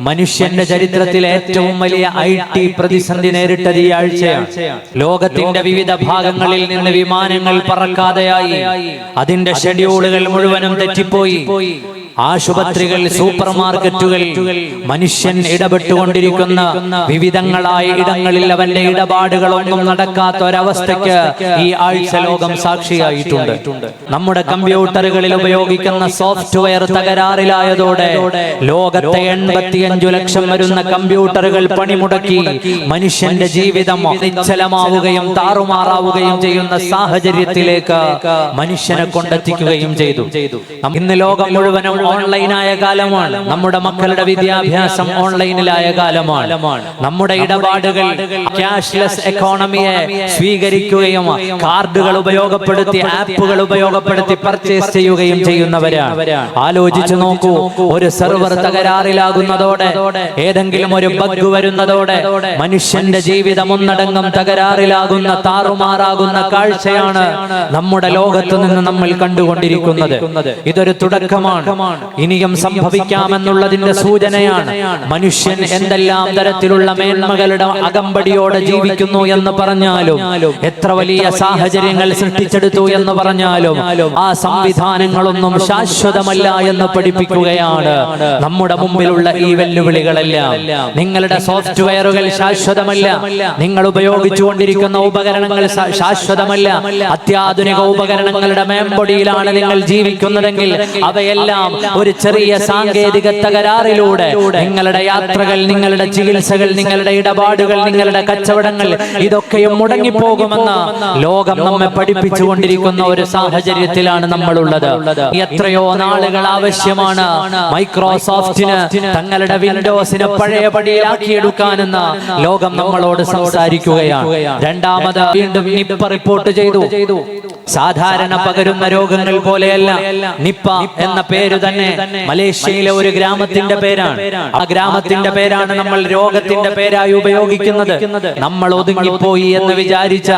മനുഷ്യന്റെ ചരിത്രത്തിൽ ഏറ്റവും വലിയ ഐ ടി പ്രതിസന്ധി നേരിട്ടത് ഈ ആഴ്ചയാണ്. ലോകത്തിന്റെ വിവിധ ഭാഗങ്ങളിൽ നിന്ന് വിമാനങ്ങൾ പറക്കാതെയായി. അതിന്റെ ഷെഡ്യൂളുകൾ മുഴുവനും തെറ്റിപ്പോയി. ആശുപത്രികൾ സൂപ്പർ മാർക്കറ്റുകൾ മനുഷ്യൻ ഇടപെട്ടുകൊണ്ടിരിക്കുന്ന വിവിധങ്ങളായ ഇടങ്ങളിൽ അവന്റെ ഇടപാടുകളൊന്നും നടക്കാത്ത ഒരവസ്ഥയ്ക്ക് ഈ ആഴ്ച ലോകം സാക്ഷിയായിട്ടുണ്ട്. നമ്മുടെ കമ്പ്യൂട്ടറുകളിൽ ഉപയോഗിക്കുന്ന സോഫ്റ്റ്വെയർ തകരാറിലായതോടെ ലോകത്തെ എൺപത്തിയഞ്ചു ലക്ഷം വരുന്ന കമ്പ്യൂട്ടറുകൾ പണിമുടക്കി മനുഷ്യന്റെ ജീവിതം നിശ്ചലമാവുകയും താറുമാറാവുകയും ചെയ്യുന്ന സാഹചര്യത്തിലേക്ക് മനുഷ്യനെ കൊണ്ടെത്തിക്കുകയും ചെയ്തു. ഇന്ന് ലോകം മുഴുവനും ഓൺലൈനായ കാലമാണ് നമ്മുടെ മക്കളുടെ വിദ്യാഭ്യാസം ഓൺലൈനിലായ കാലമാണ്. നമ്മുടെ ഇടപാടുകൾ ക്യാഷ്ലെസ് എക്കോണമിയെ സ്വീകരിക്കുകയും കാർഡുകൾ ഉപയോഗപ്പെടുത്തി ആപ്പുകൾ ഉപയോഗപ്പെടുത്തി പർച്ചേസ് ചെയ്യുകയും ചെയ്യുന്നവരാണ്. ആലോചിച്ചു നോക്കൂ ഒരു സെർവർ തകരാറിലാകുന്നതോടെ ഏതെങ്കിലും ഒരു ബഗ് വരുന്നതോടെ മനുഷ്യന്റെ ജീവിതം ഒന്നടങ്കം തകരാറിലാകുന്ന താറുമാറാകുന്ന കാഴ്ചയാണ് നമ്മുടെ ലോകത്ത് നിന്ന് നമ്മൾ കണ്ടുകൊണ്ടിരിക്കുന്നത്. ഇതൊരു തുടക്കമാണ്. ഇനിയും സംഭവിക്കാമെന്നുള്ളതിന്റെ സൂചനയാണ്. മനുഷ്യൻ എന്തെല്ലാം തരത്തിലുള്ള മേന്മകളുടെ അകമ്പടിയോടെ ജീവിക്കുന്നു എന്ന് പറഞ്ഞാലും എത്ര വലിയ സാഹചര്യങ്ങൾ സൃഷ്ടിച്ചെടുത്തു എന്ന് പറഞ്ഞാലും ആ സംവിധാനങ്ങളൊന്നും ശാശ്വതമല്ല എന്ന് പഠിപ്പിക്കുകയാണ്. നമ്മുടെ മുമ്പിലുള്ള ഈ വെല്ലുവിളികളെല്ലാം നിങ്ങളുടെ സോഫ്റ്റ്വെയറുകൾ ശാശ്വതമല്ല. നിങ്ങൾ ഉപയോഗിച്ചുകൊണ്ടിരിക്കുന്ന ഉപകരണങ്ങൾ ശാശ്വതമല്ല. അത്യാധുനിക ഉപകരണങ്ങളുടെ മേമ്പൊടിയിലാണ് നിങ്ങൾ ജീവിക്കുന്നതെങ്കിൽ അവയെല്ലാം ഒരു ചെറിയ സാങ്കേതിക തകരാറിലൂടെ നിങ്ങളുടെ യാത്രകൾ നിങ്ങളുടെ ചികിത്സകൾ നിങ്ങളുടെ ഇടപാടുകൾ നിങ്ങളുടെ കച്ചവടങ്ങൾ ഇതൊക്കെയും മുടങ്ങിപ്പോകുമെന്ന് ലോകം നമ്മെ പഠിപ്പിച്ചുകൊണ്ടിരിക്കുന്ന ഒരു സാഹചര്യത്തിലാണ് നമ്മളുള്ളത്. എത്രയോ നാളുകൾ ആവശ്യമാണ് മൈക്രോസോഫ്റ്റിന് തങ്ങളുടെ വിൻഡോസിനെ പഴയപടിയിലാക്കിയെടുക്കാനെന്ന് ലോകം നമ്മളോട് സംസാരിക്കുകയാണ്. രണ്ടാമത് വീണ്ടും നിപ്പ റിപ്പോർട്ട് ചെയ്തു. സാധാരണ പകരുന്ന രോഗങ്ങൾ പോലെയല്ല. നിപ്പ എന്ന പേര് തന്നെ മലേഷ്യയിലെ ഒരു ഗ്രാമത്തിന്റെ പേരാണ്. ആ ഗ്രാമത്തിന്റെ പേരാണ് നമ്മൾ രോഗത്തിന്റെ പേരായി ഉപയോഗിക്കുന്നത്. നമ്മൾ ഒതുങ്ങിപ്പോയി എന്ന് വിചാരിച്ച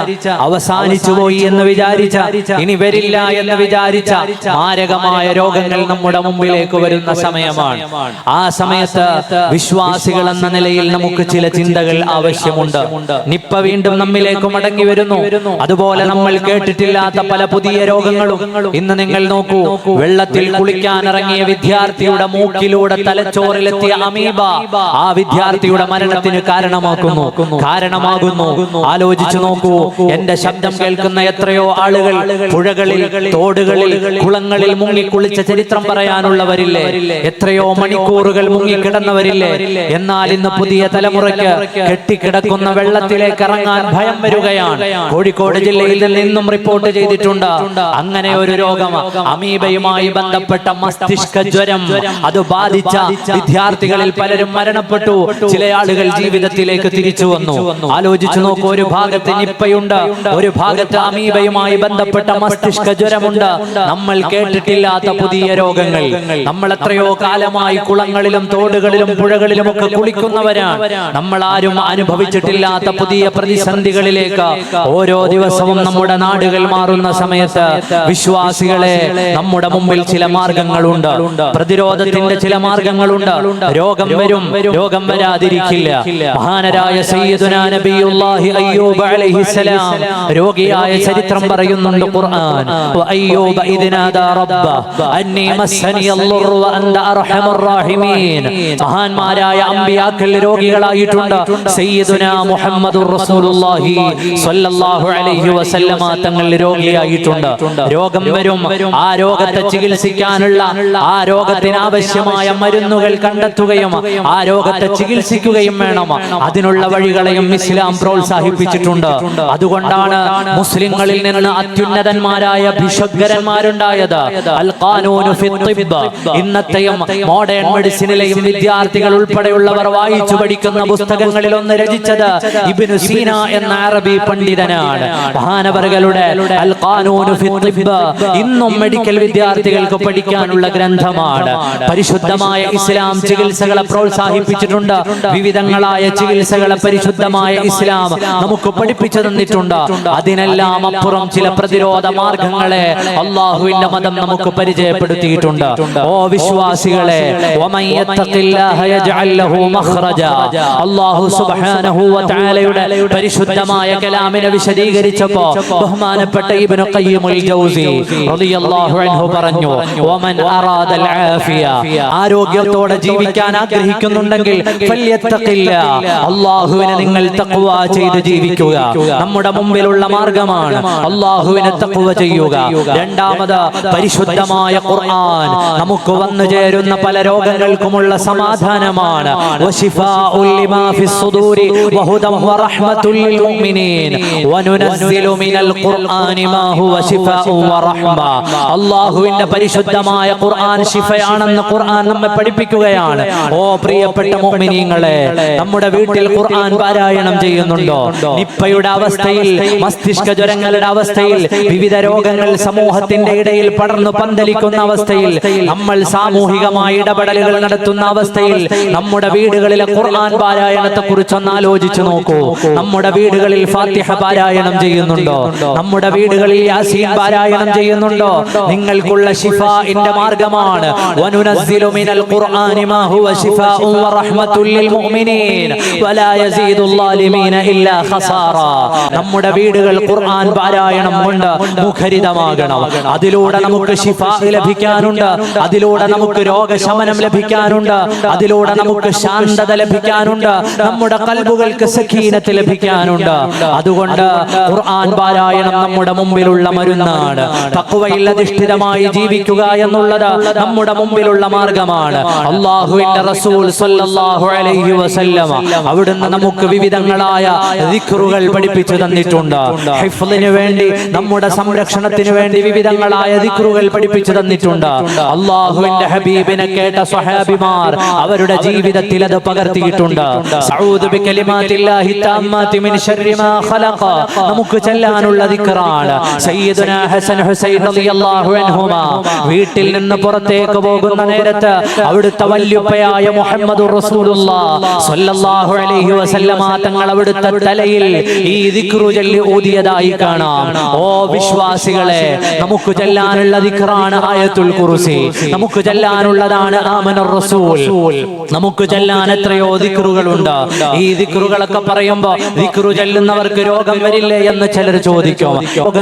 അവസാനിച്ചു പോയി എന്ന് വിചാരിച്ച ഇനി വരില്ല എന്ന് വിചാരിച്ച മാരകമായ രോഗങ്ങൾ നമ്മുടെ മുമ്പിലേക്ക് വരുന്ന സമയമാണ്. ആ സമയത്ത് വിശ്വാസികൾ എന്ന നിലയിൽ നമുക്ക് ചില ചിന്തകൾ ആവശ്യമുണ്ട്. നിപ്പ വീണ്ടും നമ്മിലേക്ക് മടങ്ങി വരുന്നു. അതുപോലെ നമ്മൾ കേട്ടിട്ടില്ലാത്ത പല പുതിയ രോഗങ്ങളും ഇന്ന് നിങ്ങൾ നോക്കൂ വെള്ളത്തിൽ കുളിക്കാൻ ഇറങ്ങിയ വിദ്യാർത്ഥിയുടെ മൂക്കിലൂടെ തലച്ചോറിലെത്തിയ അമീബ. ആ വിദ്യാർത്ഥിയുടെ മരണത്തിന് കാരണമാക്കുന്നു. കാരണമാകുന്നു. ആലോചിച്ചു നോക്കൂ. എന്റെ ശബ്ദം കേൾക്കുന്ന എത്രയോ ആളുകൾ പുഴകളിൽ തോടുകളിൽ കുളങ്ങളിൽ മുങ്ങി കുളിച്ച ചരിത്രം പറയാനുള്ളവരില്ലേ? എത്രയോ മണിക്കൂറുകൾ മുങ്ങിക്കിടന്നവരില്ലേ എന്നാൽ ഇന്ന് പുതിയ തലമുറയ്ക്ക് കെട്ടിക്കിടക്കുന്ന വെള്ളത്തിലേക്ക് ഇറങ്ങാൻ ഭയം വരികയാണ്. കോഴിക്കോട് ജില്ലയിൽ നിന്നും റിപ്പോർട്ട് റിപ്പോർട്ട് ചെയ്തിട്ടുണ്ട്. അങ്ങനെ ഒരു രോഗം അമീബയുമായി ബന്ധപ്പെട്ട മസ്തിഷ്ക ജ്വരം. അത് ബാധിച്ച വിദ്യാർത്ഥികളിൽ പലരും മരണപ്പെട്ടു. ചില ആളുകൾ ജീവിതത്തിലേക്ക് തിരിച്ചു വന്നു. ആലോചിച്ചു നോക്കൂ ഒരു ഭാഗത്ത് നിപ്പയുണ്ട് ഒരു ഭാഗത്ത് അമീബയുമായി ബന്ധപ്പെട്ട മസ്തിഷ്ക ജ്വരമുണ്ട്. നമ്മൾ കേട്ടിട്ടില്ലാത്ത പുതിയ രോഗങ്ങൾ. നമ്മൾ എത്രയോ കാലമായി കുളങ്ങളിലും തോടുകളിലും പുഴകളിലും ഒക്കെ കുളിക്കുന്നവരാണ്. നമ്മൾ ആരും അനുഭവിച്ചിട്ടില്ലാത്ത പുതിയ പ്രതിസന്ധികളിലേക്ക് ഓരോ ദിവസവും നമ്മുടെ നാടുകൾ മാറുന്ന. സമയത്ത് വിശ്വാസികളെ നമ്മുടെ മുമ്പിൽ ചില മാർഗങ്ങളുണ്ട്. പ്രതിരോധത്തിന്റെ ചില മാർഗങ്ങളുണ്ട്. രോഗം വരും. രോഗം വരാതിരിക്കില്ല. മഹാനരായ നബിയുല്ലാഹി അയ്യൂബ് അലൈഹിസ്സലാം രോഗിയായ ചരിത്രം പറയുന്നുണ്ട് ഖുർആൻ. റബ്ബ. അന്നി മസ്സനി അദ്ദുർ വ അൻത അർഹമർ റഹീമീൻ. മഹാന്മാരായ അമ്പിയാക്കൾ രോഗികളായിട്ടുണ്ട്. സയ്യിദുനാ മുഹമ്മദുർ റസൂലുള്ളാഹി സ്വല്ലല്ലാഹു അലൈഹി വസല്ലമ തങ്ങൾ രോഗിയായിട്ടുണ്ട് രോഗം വരും. ആ രോഗത്തെ ചികിത്സിക്കാനുള്ള ആ രോഗത്തിന് ആവശ്യമായ മരുന്നുകൾ കണ്ടെത്തുകയും ആ രോഗത്തെ ചികിത്സിക്കുകയും വേണം. അതിനുള്ള വഴികളെയും ഇസ്ലാം പ്രോത്സാഹിപ്പിച്ചിട്ടുണ്ട്. അതുകൊണ്ടാണ് മുസ്ലിങ്ങളിൽ നിന്ന് അത്യുന്നതന്മാരായ ഭിഷഗ്വരന്മാരുണ്ടായത് അൽ ഖാനൂനു ഇന്നത്തെയും മോഡേൺ മെഡിസിനിലെയും വിദ്യാർത്ഥികൾ ഉൾപ്പെടെയുള്ളവർ വായിച്ചു പഠിക്കുന്ന പുസ്തകങ്ങളിൽ ഒന്ന് രചിച്ചത് ഇബിനു സീന എന്ന അറബി പണ്ഡിതനാണ്. മഹാനവറുകളുടെ അൽ ഇന്നും മെഡിക്കൽ വിദ്യാർത്ഥികൾക്ക് പഠിക്കാനുള്ള ഗ്രന്ഥമാണ്. പരിശുദ്ധമായ ഇസ്ലാം ചികിത്സകളെ പ്രോത്സാഹിപ്പിച്ചിട്ടുണ്ട്. വിവിധങ്ങളായ ചികിത്സകളെ പരിശുദ്ധമായ ഇസ്ലാം നമുക്ക് പഠിപ്പിച്ചു തന്നിട്ടുണ്ട്. അതിനെല്ലാം അപ്പുറം ചില പ്രതിരോധ മാർഗങ്ങളെ അള്ളാഹുവിന്റെ മതം നമുക്ക് പരിചയപ്പെടുത്തിയിട്ടുണ്ട്. ഓ വിശ്വാസികളെ പരിശുദ്ധമായ കലാമിനെ വിശദീകരിച്ചപ്പോ ബഹുമാനപ്പെട്ട ഇബ്നു ഖയ്യിമുൽ ജൗസി റളിയല്ലാഹു അൻഹു പറഞ്ഞു വമൻ അറാദൽ ആഫിയ ആരോഗ്യത്തോടെ ജീവിക്കാൻ ആഗ്രഹിക്കുന്നുണ്ടെങ്കിൽ ഫല്യത്തഖില്ല അല്ലാഹുവിനെ നിങ്ങൾ തഖ്വ ചെയ്ത് ജീവിക്കുക. നമ്മുടെ മുമ്പിലുള്ള മാർഗമാണ് അല്ലാഹുവിനെ തഖ്വ ചെയ്യുക. രണ്ടാമത് പരിശുദ്ധമായ ഖുർആൻ. നമുക്ക് വന്നു ചേരുന്ന പല രോഗങ്ങൾക്കുമുള്ള സമാധാനമാണ്. വശിഫാഉൽ ലിമാ ഫിസ് സുദൂരി വഹുദൻ വറഹ്മത്തുൽ ലിൽ മുഅ്മിനീൻ വനുനസ്സിലു മിനൽ ഖുർആനി അല്ലാഹുവിന്റെ പരിശുദ്ധമായ ഖുർആൻ ശിഫയാണെന്ന് ഖുർആൻ നമ്മെ പഠിപ്പിക്കുകയാണ്. ഓ പ്രിയപ്പെട്ട മുഅ്മിനീങ്ങളെ നമ്മുടെ വീട്ടിൽ ഖുർആൻ പാരായണം ചെയ്യുന്നുണ്ടോ? നിപ്പയുടെ അവസ്ഥയിൽ മസ്തിഷ്ക ജ്വരങ്ങളുടെ അവസ്ഥയിൽ വിവിധ രോഗങ്ങൾ സമൂഹത്തിന്റെ ഇടയിൽ പടർന്നു പന്തലിക്കുന്ന അവസ്ഥയിൽ നമ്മൾ സാമൂഹികമായ ഇടപെടലുകൾ നടത്തുന്ന അവസ്ഥയിൽ നമ്മുടെ വീടുകളിലെ ഖുർആൻ പാരായണത്തെ കുറിച്ചൊന്ന് ആലോചിച്ചു നോക്കൂ. നമ്മുടെ വീടുകളിൽ ഫാത്തിഹ പാരായണം ചെയ്യുന്നുണ്ടോ? നമ്മുടെ വീടുകളിൽ യാസീൻ പാരായണം ചെയ്യുന്നുണ്ടോ? നിങ്ങൾക്കുള്ള ശിഫ എന്റെ മാർഗമാണ്. വനുനസ്സിലു മിനൽ ഖുർആനി മാ ഹുവ ശിഫാഉ ലിൽ മുഅ്മിനീൻ. വലാ യസീദുൽ ളാലിമീന ഇല്ലാ ഖസാറ. നമ്മുടെ വീടുകൾ ഖുർആൻ പാരായണം കൊണ്ട് മുഖരിതമാകണം. അതിലൂടെ നമുക്ക് ശിഫ ലഭിക്കാനുണ്ട്. അതിലൂടെ നമുക്ക് രോഗശമനം ലഭിക്കാനുണ്ട്. അതിലൂടെ നമുക്ക് ശാന്തത ലഭിക്കാനുണ്ട്. നമ്മുടെ കൽബുകൾക്ക് സഖീനത്ത് ലഭിക്കാനുണ്ട്. അതുകൊണ്ട് ഖുർആൻ പാരായണം നമ്മുടെ മുമ്പിലുള്ള മരുന്നാണ്. തക്കുവയിൽ അധിഷ്ഠിതമായി ജീവിക്കുക എന്നുള്ളത് നമ്മുടെ മുമ്പിലുള്ള മാർഗമാണ്. അള്ളാഹുവിന്റെ റസൂൽ സല്ലല്ലാഹു അലൈഹി വസല്ലമ അവിടുന്ന് നമുക്ക് വിവിധങ്ങളായ ദിക്റുകൾ പഠിപ്പിച്ചു തന്നിട്ടുണ്ട്. വേണ്ടി നമ്മുടെ സംരക്ഷണത്തിന് വേണ്ടി വിവിധങ്ങളായ ദിക്റുകൾ പഠിപ്പിച്ചു തന്നിട്ടുണ്ട്. അള്ളാഹുവിന്റെ ഹബീബിനെ കേട്ട സ്വഹാബിമാർ അവരുടെ ജീവിതത്തിൽ അത് പകർത്തിയിട്ടുണ്ട്. മിൻ ശർരി മാ ഖലഖ. നമുക്ക് ചെല്ലാനുള്ള ദിക്റാണ്. സയ്യിദുന ഹസൻ ഹുസൈൻ റളിയല്ലാഹു അൻഹുമാ. വീട്ടിൽ നിന്ന് പുറത്തേക്ക് പോകുന്ന നേരത്ത് അവിടുത്തെ വല്യുപ്പയായ മുഹമ്മദ് സ്വല്ലല്ലാഹു അലൈഹി വസല്ലമ തങ്ങൾ അവിടുത്തെ തലയിൽ ഈ ദിക്റു ചൊല്ലി ഊതിയതായി കാണാം. ഓ വിശ്വാസികളെ നമുക്ക് ചെല്ലാനുള്ള ദിക്റാണ് ആയത്തുൽ കുർസി. നമുക്ക് ചെല്ലാനുള്ളതാണ് ആമനർ റസൂൽ. നമുക്ക് ചെല്ലാൻ എത്രയോ ദിക്റുകളുണ്ട്. ഈ ദിക്റുകളൊക്കെ പറയുമ്പോ ദിക്റു ചെല്ലുന്നവർക്ക് രോഗം വരില്ലേ എന്ന് ചിലർ ചോദിക്കും.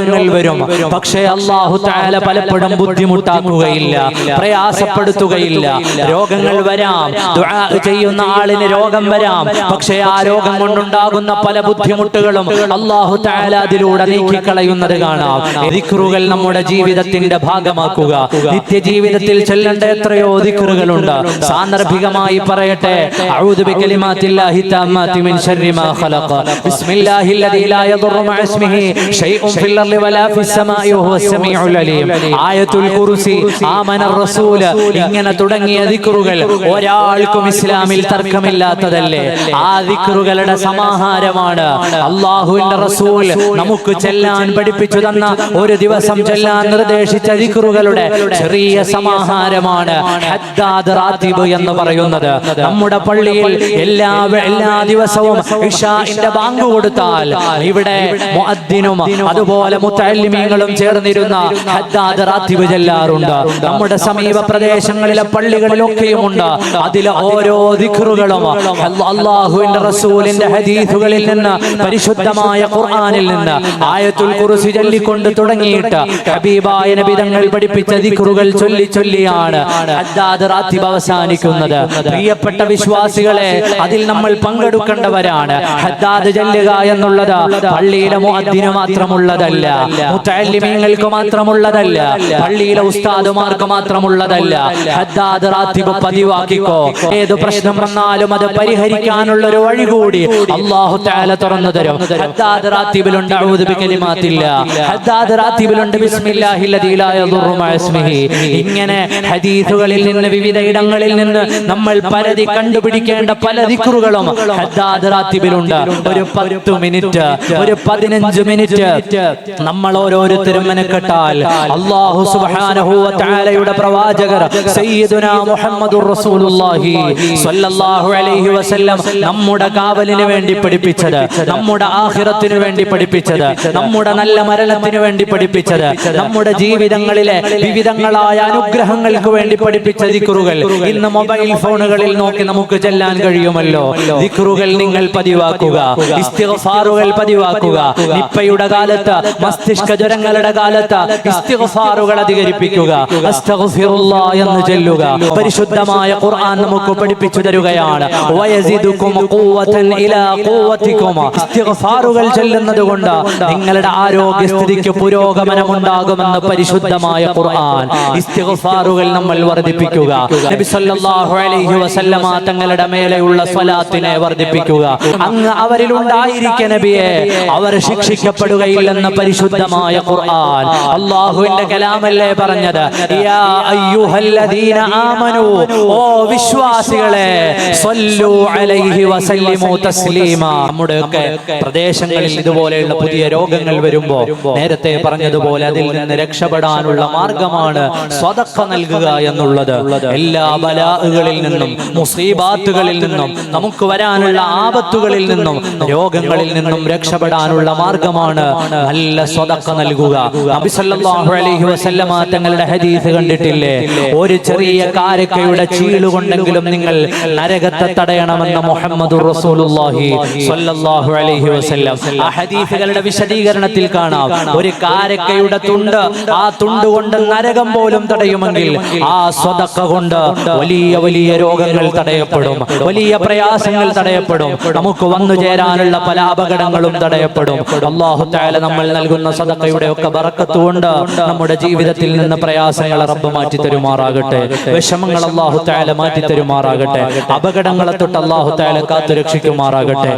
രോഗങ്ങൾ വരും. പക്ഷേ അള്ളാഹു താല പലപ്പോഴും ബുദ്ധിമുട്ടാക്കുകയില്ല പ്രയാസപ്പെടുത്തുകയില്ല രോഗങ്ങൾ വരാം ചെയ്യുന്ന ആളിന് രോഗം വരാം. പക്ഷേ ആ രോഗം കൊണ്ടുണ്ടാകുന്ന പല ബുദ്ധിമുട്ടുകളും അള്ളാഹു താല അതിലൂടെ നീക്കിക്കളയുന്നത് കാണാം. ദിക്റുകൾ നമ്മുടെ ജീവിതത്തിന്റെ ഭാഗമാക്കുക. നിത്യജീവിതത്തിൽ ചെല്ലേണ്ട എത്രയോ ദിക്റുകളുണ്ട്. സാന്ദർഭികമായി പറയട്ടെ ബിസ്മില്ലാഹിൽ ലാ യദുറു മഅ ഇസ്മിഹി ഷൈഉൻ ഫിൽ അർളി ആയത്തുൽ ആമന ഇങ്ങനെ തുടങ്ങിയ ദിക്റുകൾ ഒരാൾക്കും ഇസ്ലാമിൽ തർക്കമില്ലാത്തതല്ലേ? ആ ദിക്റുകളുടെ സമാഹാരമാണ്. അള്ളാഹുവിന്റെ റസൂൽ നമുക്ക് ചെല്ലാൻ പഠിപ്പിച്ചു തന്ന ഒരു ദിവസം ചെല്ലാൻ നിർദ്ദേശിച്ച ദിക്റുകളുടെ ചെറിയ സമാഹാരമാണ് എന്ന് പറയുന്നത്. നമ്മുടെ പള്ളിയിൽ എല്ലാ എല്ലാ ദിവസവും ഇഷാന്റെ ബാങ്ക് കൊടുത്താൽ ഇവിടെ അതുപോലെ മുത്തല്ലിമീങ്ങളും ചേർന്നിരുന്ന ഹദ്ദാദ് റാത്തിബ് ചെല്ലാറുണ്ട് നമ്മുടെ സമീപ പ്രദേശങ്ങളിലെ പള്ളികളിലൊക്കെയും ഉണ്ട് അതിലെ ഓരോ ദിഖറുകളും അള്ളാഹുവിന്റെ റസൂലിന്റെ ഹദീസുകളിൽ നിന്ന് പരിശുദ്ധമായ ഖുർആനിൽ നിന്ന് ആയത്തുൽ കുർസി ചൊല്ലിക്കൊണ്ട് തുടങ്ങിയിട്ട് ഹബീബായ നബിതങ്ങൾ പഠിപ്പിച്ച ദിഖറുകൾ ചൊല്ലി ചൊല്ലിയാണ് ഹദ്ദാദ് റാത്തിബ് അവസാനിക്കുന്നത്. പ്രിയപ്പെട്ട വിശ്വാസികളെ അതിൽ നമ്മൾ പങ്കെടുക്കേണ്ടവരാണ്. ഹദ്ദാദ് ചെല്ലുക എന്നുള്ളത് പള്ളിയിലെ മുഅദ്ദിന് മാത്രമുള്ളതല്ല. മുത്തല്ലിമീങ്ങൾക്ക് മാത്രമുള്ളതല്ല. പള്ളിയിലെ ഉസ്താദുമാർക്ക് മാത്രമുള്ളതല്ല. ഹദ്ദാദ് റാത്തിബ് പതിവാക്കിക്കോ. ഏത് പ്രശ്നം വന്നാലും അത് പരിഹരിക്കാനുള്ള ഒരു വഴി കൂടി അള്ളാഹു തആല തുറന്നു തരും. ഹദ്ദാദ് റാത്തിബിലുണ്ട് ഹദ്ദാദ് റാത്തിബിലുണ്ട് ഇങ്ങനെ ഹദീസുകളിൽ നിന്ന് വിവിധ ഇടങ്ങളിൽ നിന്ന് നമ്മൾ പരതി കണ്ടുപിടിക്കേണ്ട പല ദിക്കുറുകളും ഹദ്ദാദ് റാത്തിബിലുണ്ട്. ഒരു പത്ത് മിനിറ്റ് ഒരു പതിനഞ്ച് മിനിറ്റ്. നമ്മൾ ഓരോരുത്തരും മെനക്കെട്ടാൽ അള്ളാഹു തആലയുടെ പ്രവാചകർ സയ്യിദുനാ മുഹമ്മദുർ റസൂലുള്ളാഹി സ്വല്ലല്ലാഹു അലൈഹി വസല്ലം നമ്മുടെ കാവലിന് വേണ്ടി പഠിപ്പിച്ചത് നമ്മുടെ ആഖിറത്തിന് വേണ്ടി പഠിപ്പിച്ചത് നമ്മുടെ നല്ല മരണത്തിന് വേണ്ടി പഠിപ്പിച്ചത് നമ്മുടെ ജീവിതങ്ങളിലെ വിവിധങ്ങളായ അനുഗ്രഹങ്ങൾക്ക് വേണ്ടി പഠിപ്പിച്ച ദിക്റുകൾ ഇന്ന് മൊബൈൽ ഫോണുകളിൽ നോക്കി നമുക്ക് ചെല്ലാൻ കഴിയുമല്ലോ. ദിക്റുകൾ നിങ്ങൾ പതിവാക്കുക ഇസ്തിഗ്ഫാറുകൾ പതിവാക്കുക. നിപ്പയുടെ കാലത്ത് മസ്തിഷ്ക ജ്വരങ്ങളുടെ കാലത്ത് ഇസ്തിഗ്ഫാറുകൾ അധികരിപ്പിക്കുക. എന്ന് ചൊല്ലുക. പരിശുദ്ധമായ ഖുർആൻ നമുക്ക് പഠിപ്പിച്ചു തരുകയാണ്. വയസിദുക്കും ഖുവതൻ ഇലാ ഇസ്തിഗ്ഫാറുകൾ ചൊല്ലുന്നതുകൊണ്ട് നിങ്ങളുടെ ആരോഗ്യസ്ഥിതിക്ക് പുരോഗമനം ഉണ്ടാകുമെന്ന് പരിശുദ്ധമായ ഖുർആൻ ഇസ്തിഗ്ഫാറുകൾ നമ്മൾ വർദ്ധിപ്പിക്കുക. നബി സല്ലല്ലാഹു അലൈഹി വസല്ലമ തങ്ങളുടെ മേലെയുള്ള സ്വലാത്തിനെ വർദ്ധിപ്പിക്കുക. അങ്ങ് അവരിലുണ്ടായിരിക്കെ നബിയെ അവർ ശിക്ഷിക്കപ്പെടുകയില്ലെന്ന് പരിശുദ്ധമായ ഖുർആൻ. അള്ളാഹുവിന്റെ കലാമല്ലേ പറഞ്ഞത്? യാ അയ്യുഹല്ലദീന ആമനു. ഓ വിശ്വാസികളെ സല്ലു അലൈഹി വസല്ലിമു തസ്ലീമ. നമ്മുടെയൊക്കെ പ്രദേശങ്ങളിൽ ഇതുപോലെയുള്ള പുതിയ രോഗങ്ങൾ വരുമ്പോൾ നേരത്തെ പറഞ്ഞതുപോലെ അതിൽ നിന്ന് രക്ഷപ്പെടാനുള്ള മാർഗമാണ് സ്വതക്ക നൽകുക എന്നുള്ളത്. എല്ലാ ബലാഹുകളിൽ നിന്നും മുസീബാത്തുകളിൽ നിന്നും നമുക്ക് വരാനുള്ള ആപത്തുകളിൽ നിന്നും രോഗങ്ങളിൽ നിന്നും രക്ഷപ്പെടാനുള്ള മാർഗമാണ് നല്ല സ്വതക്ക നൽകുക നബി സല്ലല്ലാഹു അലൈഹി വസല്ലമ തങ്ങളുടെ ഹദീസ് കണ്ടിട്ടില്ലേ? ഒരു ചെറിയ കാരക്കയുടെ ചീളുകൊണ്ടെങ്കിലും നിങ്ങൾ നരകത്തെ തടയണമെന്ന് മുഹമ്മദ് റസൂലുള്ളാഹി സ്വല്ലല്ലാഹു അലൈഹി വസല്ലം. ആ ഹദീസുകളുടെ വിശദീകരണത്തിൽ കാണാം. ഒരു കാരക്കയുടെ തുണ്ട് ആ തുണ്ട് കൊണ്ട് നരകം പോലും തടയുമെങ്കിൽ ആ സ്വതക്ക കൊണ്ട് വലിയ വലിയ രോഗങ്ങൾ തടയപ്പെടും. വലിയ പ്രയാസങ്ങൾ തടയപ്പെടും. നമുക്ക് വന്നു ചേരാനുള്ള പല അപകടങ്ങളും തടയപ്പെടും. അള്ളാഹു താല നമ്മൾ നൽകുന്ന സദക്കയുടെ ഒക്കെ ബറക്കത്ത് കൊണ്ട് നമ്മുടെ ജീവിതത്തിൽ നിന്ന് പ്രയാസങ്ങൾ റബ്ബ് മാറ്റി തരുമാറാകട്ടെ വിഷമങ്ങൾ അള്ളാഹു താല മാറ്റി തരുമാറാകട്ടെ അപകടങ്ങളെ തൊട്ട് അള്ളാഹു താല കാത്തു രക്ഷിക്കുമാറാകട്ടെ